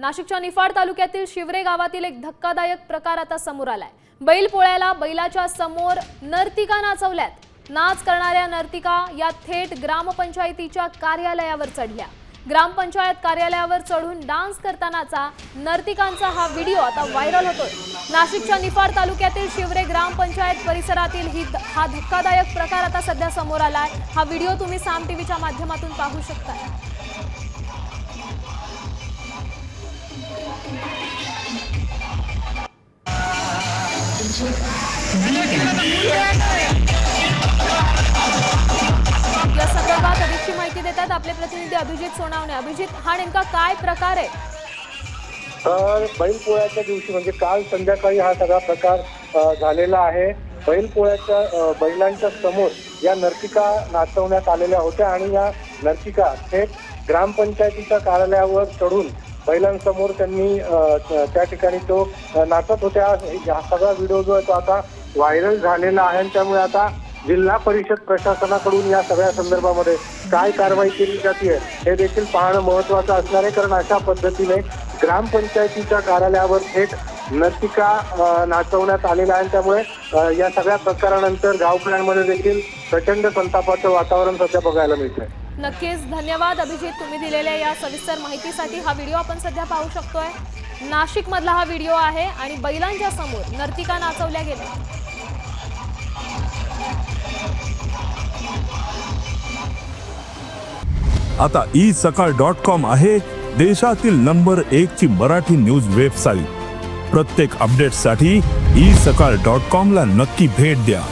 नाशिकच्या निफाड तालुक्यातील शिवरे गावातील एक धक्कादायक प्रकार आता समोर आलाय. बैल पोळ्याला बैलाच्या समोर नर्तिका नाचवल्यात. नाच करणाऱ्या नर्तिका या थेट ग्रामपंचायतीच्या कार्यालयावर चढल्या. ग्रामपंचायत कार्यालयावर चढून डान्स करतानाचा नर्तिकांचा हा व्हिडिओ आता व्हायरल होतोय. नाशिकच्या निफाड तालुक्यातील शिवरे ग्रामपंचायत परिसरातील ही हा धक्कादायक प्रकार आता सध्या समोर आलाय. हा व्हिडिओ तुम्ही साम टीव्हीच्या माध्यमातून पाहू शकता या संदर्भात अधिकची माहिती देतात आपले प्रतिनिधी अभिजित सोनावणे. अभिजित हा नेमका काय प्रकार आहे? तर बैलपोळ्याच्या दिवशी म्हणजे काल संध्याकाळी हा सगळा प्रकार झालेला आहे. बैलपोळ्याच्या बैलांच्या समोर या नर्तिका नाचवण्यात आलेल्या होत्या आणि या नर्तिका थेट ग्रामपंचायतीच्या कार्यालयावर चढून बैलांसमोर त्यांनी त्या ठिकाणी तो नाचत होत्या हा सगळा व्हिडिओ जो आहे तो आता व्हायरल झालेला आहे आणि त्यामुळे आता जिल्हा परिषद प्रशासनाकडून या सगळ्या संदर्भामध्ये काय कारवाई केली जाते हे देखील पाहणं महत्वाचं असणार आहे. कारण अशा पद्धतीने ग्रामपंचायतीच्या कार्यालयावर थेट नर्तिका नाचवण्यात आलेला आहे. आणि त्यामुळे या सगळ्या प्रकारानंतर गावकऱ्यांमध्ये देखील प्रचंड संतापाचं वातावरण सध्या बघायला मिळतंय. नक्कीच धन्यवाद अभिजित तुम्ही दिलेल्या या सविस्तर माहितीसाठी हा व्हिडिओ आपण सध्या पाहू शकतोय. नाशिक मधला हा व्हिडिओ आहे आणि बैलांच्या समोर नर्तिका नाचवल्या गेल्या. आता ई सकाळ डॉट कॉम आहे देशातील नंबर एक ची मराठी न्यूज वेबसाईट प्रत्येक अपडेटसाठी ई सकाळ डॉट कॉम ला नक्की भेट द्या.